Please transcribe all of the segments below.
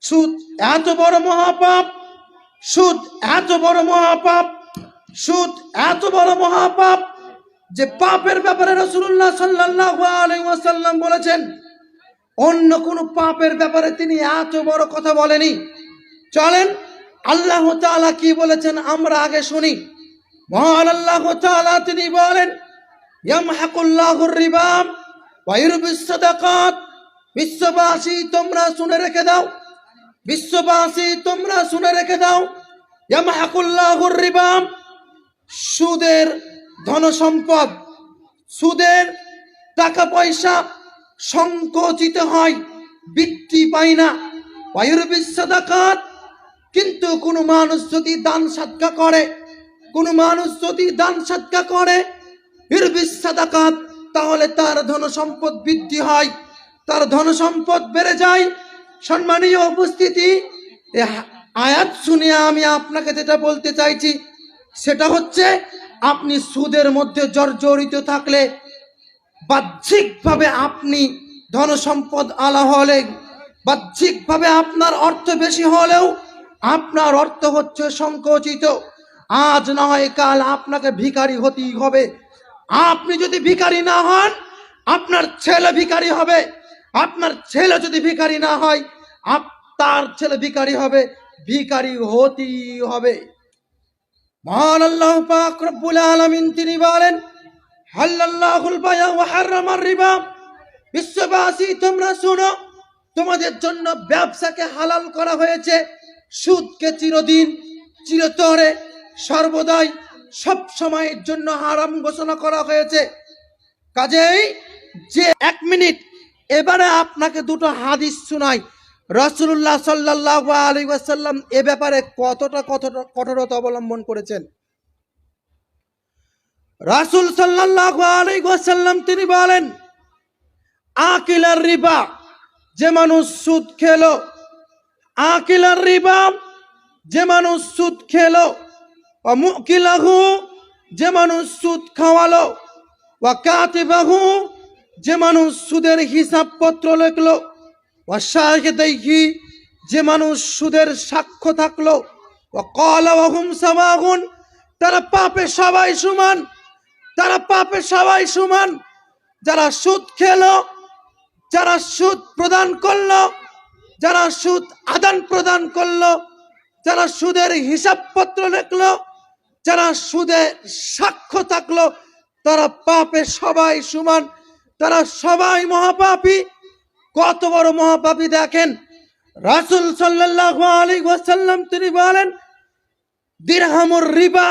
সুদ, এত বড় মহাপাপ। সুদ, এত বড় মহাপাপ। সুদ, এত বড় মহাপাপ। যে পাপের ব্যাপারে রসুল্লাহ ওয়াসাল্লাম বলেছেন, অন্য কোনো পাপের ব্যাপারে তিনি এত বড় কথা বলেনি। চলেন, আল্লাহ তাআলা কি বলেছেন আমরা আগে শুনি। আল্লাহ তিনি বলেন বিশ্ববাসী, তোমরা শুনে রেখে দাও। বিশ্ববাসী, তোমরা শুনে রেখে দাও। ইয়ামহাকুল্লাহুর রিবা, সুদের ধন সম্পদ সুদের টাকা পয়সা সংকোচিত হয় বৃদ্ধি পায় না। ওয়ায়ুরবিস সাদাকাত, কিন্তু কোনো মানুষ যদি দান সাদকা করে, কোনো মানুষ যদি দান সাদকা করে ইরবিস সাদাকাত, তাহলে তার ধন সম্পদ বৃদ্ধি হয়। তার ধন সম্পদ বেড়ে যায় সম্মানীয় উপস্থিতি আয়াত শুনে আমি আপনাকে যেটা বলতে চাইছি, সেটা হচ্ছে আপনি সুদের মধ্যে জর্জরিত থাকলে বাহ্যিকভাবে আপনি ধন সম্পদ আলা হলে বাহ্যিকভাবে আপনার অর্থ বেশি হলেও আপনার অর্থ হচ্ছে সংকোচিত। আজ না হয় কাল আপনাকে ভিখারি হতেই হবে। আপনি যদি ভিখারি না হন, আপনার ছেলে ভিখারি হবে। আপনার ছেলে যদি ভিখারি না হয় তার ছেলে ভিখারি হবে, ভিখারি হতেই হবে। মহান আল্লাহ পাক রব্বুল আলামিন তিনি বলেন, হাল্লাল্লাহুল বায়া ওয়া হারামার রিবা। বিশ্ববাসী, তোমরা শোনো, তোমাদের জন্য ব্যবসাকে হালাল করা হয়েছে। সুদকে চিরদিন চিরতরে, সর্বদাই সব সময়ের জন্য হারাম ঘোষণা করা হয়েছে। কাজেই যে এক মিনিট এবারে আপনাকে দুটো হাদিস শোনাই। রসুল্লাহ সাল্লাহ আলী ওয়াসাল্লাম এ ব্যাপারে কতটা কতটা কঠোরতা অবলম্বন করেছেন? রাসুল সাল্লাহ আলী ওয়াসাল্লাম তিনি বলেন, আকিলার রিবা, যে মানুষ সুদ খেলো, আকিলার রিবা, যে মানুষ সুদ খেলো যে মানুষ সুদ খাওয়ালো ওয়াকাতিবাহু যে মানুষ সুদের হিসাবপত্র লিখলো ওয়াশাহিদাইহি যে মানুষ সুদের সাক্ষ্য থাকল ওয়াকালাহুম সামাগুন, তারা পাপে সবাই সমান, তারা পাপে সবাই সমান, যারা সুদ খেলো, যারা সুদ প্রদান করল, যারা সুদ আদান প্রদান করল, যারা সুদের হিসাবপত্র লিখলো, যারা সুদের সাক্ষ্য থাকল, তারা পাপে সবাই সমান তারা সবাই মহাপাপী। কত বড় মহাপাপী দেখেন। রাসুল ওয়াসাল্লাম তিনি বলেন, দিরহামুর রিবা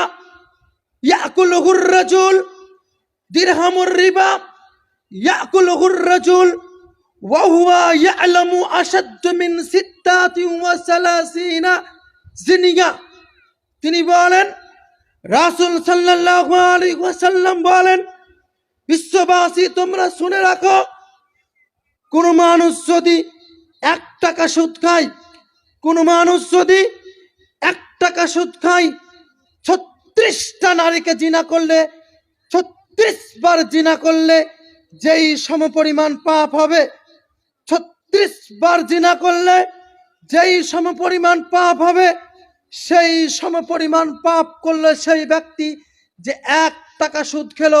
ইয়াকুলুহুর রাজুল, দিরহামুর রিবা ইয়াকুলুহুর রাজুল তিনি বলেন, রাসুল ওয়াসাল্লাম বলেন বিশ্ববাসী, তোমরা শুনে রাখো, কোন মানুষ যদি এক টাকা সুদ খায়, কোন মানুষ যদি এক টাকা সুদ খায়, ছত্রিশটা নারীকে জিনা করলে, ছত্রিশ বার জিনা করলে যেই সমপরিমাণ পাপ হবে, ছত্রিশ বার জিনা করলে যেই সমপরিমাণ পাপ হবে, সেই সমপরিমাণ পাপ করলে সেই ব্যক্তি যে এক টাকা সুদ খেলো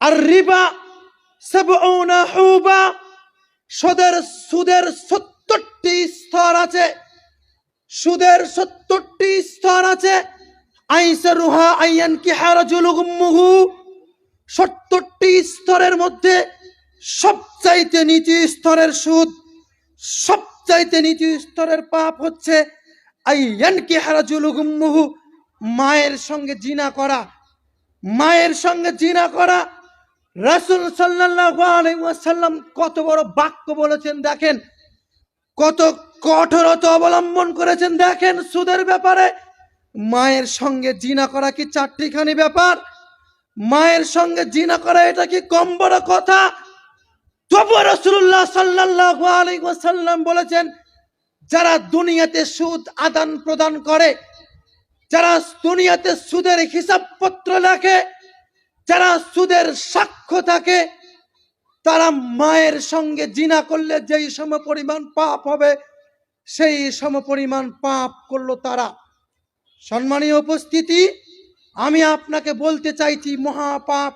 আর রিবা হুবা সুদের সুদের সত্তরটি স্তর আছে সুদের সত্তরটি স্তর আছে আইসা রুহা আইয়ান কি হারাজুলুগুমুহু সত্তরটি স্তরের মধ্যে সবচাইতে নিচু স্তরের সুদ, সবচাইতে নিচু স্তরের পাপ হচ্ছে আইয়ান কি হারাজুলুগুমুহু মায়ের সঙ্গে জিনা করা, মায়ের সঙ্গে জিনা করা রাসূল আলাইহি কত বড় বাক্য বলেছেন দেখেন, কত কঠোরতা অবলম্বন করেছেন দেখেন সুদের ব্যাপারে। মায়ের সঙ্গে জিনা করা কি চারটিখানি ব্যাপার? মায়ের সঙ্গে জিনা করা এটা কি কম বড় কথা? তবু রসুল্লাহ সাল্লাহ আলাইসাল্লাম বলেছেন, যারা দুনিয়াতে সুদ আদান প্রদান করে, যারা দুনিয়াতে সুদের হিসাবপত্র লেখে যারা সুদের সাক্ষ্য থাকে, তারা মায়ের সঙ্গে জিনা করলে যেই সম পরিমাণ পাপ হবে, সেই সম পরিমাণ পাপ করল তারা। সম্মানীয় উপস্থিতি, আমি আপনাকে বলতে চাইছি, মহাপাপ